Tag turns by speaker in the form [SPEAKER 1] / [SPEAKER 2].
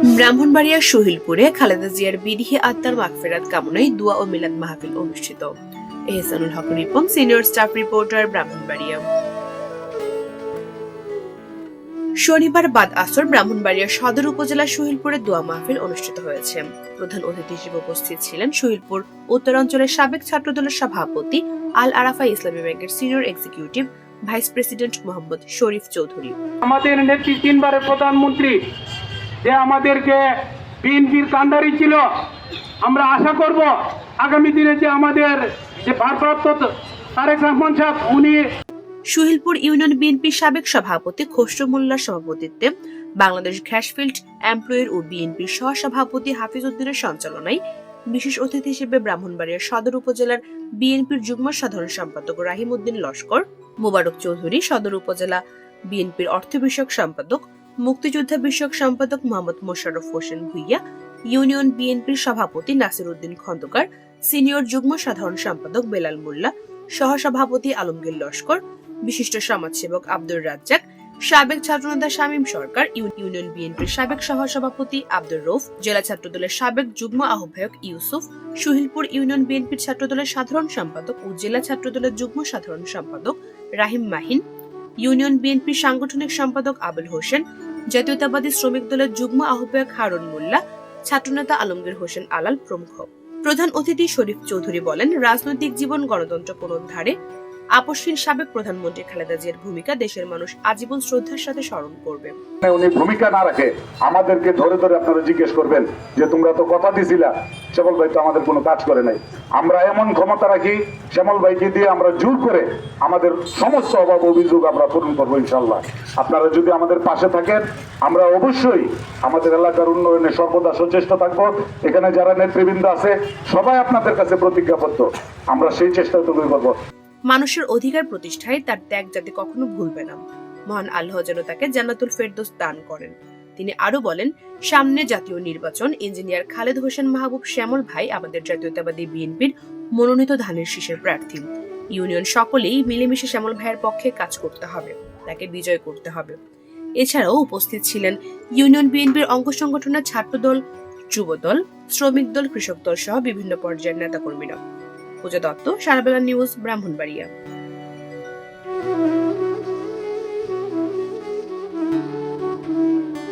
[SPEAKER 1] ব্রাহ্মণবাড়িয়ার শহীলপুরে খালেদা জিয়ার বিডিহি আত্মার মাগফেরাত কামনায় দোয়া ও মিলাদ মাহফিল অনুষ্ঠিত। Ehsanul Haque Ripon, senior staff reporter, Brahmanbaria. শনিবার বাদ আসর ব্রাহ্মণবাড়িয়ার সদর উপজেলার শহীলপুরে দোয়া মাহফিল অনুষ্ঠিত হয়েছে। প্রধান অতিথি হিসেবে উপস্থিত ছিলেন শহীলপুর উত্তরাঞ্চলের সাবেক ছাত্রদলের সভাপতি আল আরাফা ইসলামী ব্যাংকের senior executive vice president Mohammad Sharif Chowdhury.
[SPEAKER 2] আমাদের নেত্রী তিনবারের প্রধানমন্ত্রী যে আমাদেরকে বিএনপির কান্ডারি ছিল। আমরা আশা করব আগামী দিনে যে আমাদের যে ভারপ্রাপ্ত তারেক রহমান সাহেব, উনি
[SPEAKER 1] সুহিলপুর ইউনিয়ন বিএনপির সাবেক সভাপতি খসরু মোল্লার সভাপতিত্বে বাংলাদেশ গ্যাসফিল্ড এমপ্লয়ের ও বিএনপির সহসভাপতি হাফিজ উদ্দিনের সঞ্চালনায় বিশেষ অতিথি হিসেবে ব্রাহ্মণবাড়িয়ার সদর উপজেলার বিএনপির যুগ্ম সাধারণ সম্পাদক রাহিম উদ্দিন লস্কর, মোবারক চৌধুরী সদর উপজেলা বিএনপির অর্থ বিষয়ক সম্পাদক মুক্তিযোদ্ধা বিষয়ক সম্পাদক মোহাম্মদ মোশাররফ হোসেন ভুইয়া, ইউনিয়ন বিএনপির সভাপতি নাসির উদ্দিন খন্দকার, সিনিয়র যুগ্ম সাধারণ সম্পাদক বেলাল মোল্লা, সহসভাপতি আলমগীর লস্কর, বিশিষ্ট সমাজসেবক আব্দুর রাজ্জাক, সাবেক ছাত্রনেতা শামীম সরকার, ইউ- ইউনিয়ন বিএনপির সাবেক সহসভাপতি আব্দুর রৌফ, জেলা ছাত্রদলের সাবেক যুগ্ম আহ্বায়ক ইউসুফ, সুহিলপুর ইউনিয়ন বিএনপির ছাত্রদলের সাধারণ সম্পাদক ও জেলা ছাত্রদলের যুগ্ম সাধারণ সম্পাদক রাহিম মাহিন ইউনিয়ন বিএনপির সাংগঠনিক সম্পাদক আবুল হোসেন, জাতীয়তাবাদী শ্রমিক দলের যুগ্ম আহ্বায়ক হারুন মোল্লা, ছাত্রনেতা আলমগীর হোসেন আলাল প্রমুখ। প্রধান অতিথি শরীফ চৌধুরী বলেন, রাজনৈতিক জীবন গণতন্ত্র পুনরুদ্ধারে আপসহীন সাবেক প্রধানমন্ত্রী খালেদা জিয়ার ভূমিকা দেশের মানুষ আজীবন শ্রদ্ধার সাথে স্মরণ করবে।
[SPEAKER 3] উনি ভূমিকা না রাখে, আমাদেরকে ধরে ধরে আপনারা জিজ্ঞেস করবেন যে তোমরা তো কথা দিছিলা, শ্যামল ভাই তো আমাদের কোনো কাজ করে নাই। আমরা এমন ক্ষমতা রাখি, শ্যামল ভাইকে দিয়ে আমরা জোর করে আমাদের সমস্ত অভাব অভিযোগ আমরা পূরণ করব ইনশাল্লাহ। আপনারা যদি আমাদের পাশে থাকেন, আমরা অবশ্যই আমাদের এলাকার উন্নয়নে সর্বদা সচেষ্ট থাকব। এখানে যারা নেতৃবৃন্দ আছে, সবাই আপনাদের কাছে প্রতিজ্ঞাবদ্ধ। আমরা সেই চেষ্টা তুমি করব।
[SPEAKER 1] মানুষের অধিকার প্রতিষ্ঠায় তার ত্যাগ যাতে কখনো ভুলবে না। মহান আল্লাহ যেন তাকে জান্নাতুল ফেরদৌস দান করেন। তিনি আরও বলেন, সামনে জাতীয় নির্বাচন, ইঞ্জিনিয়ার খালেদ হোসেন মাহবুব শ্যামল ভাই আমাদের জাতীয়তাবাদী বিএনপির মনোনীত ধানের শীষের প্রার্থী। ইউনিয়ন সকলেই মিলেমিশে শ্যামল ভাইয়ের পক্ষে কাজ করতে হবে, তাকে বিজয় করতে হবে। এছাড়াও উপস্থিত ছিলেন ইউনিয়ন বিএনপির অঙ্গ সংগঠনের ছাত্রদল, যুবদল, শ্রমিক দল, কৃষক দল সহ বিভিন্ন পর্যায়ের নেতাকর্মীরা। পূজা দত্ত সারাবেলা নিউজ ব্রাহ্মণবাড়িয়া।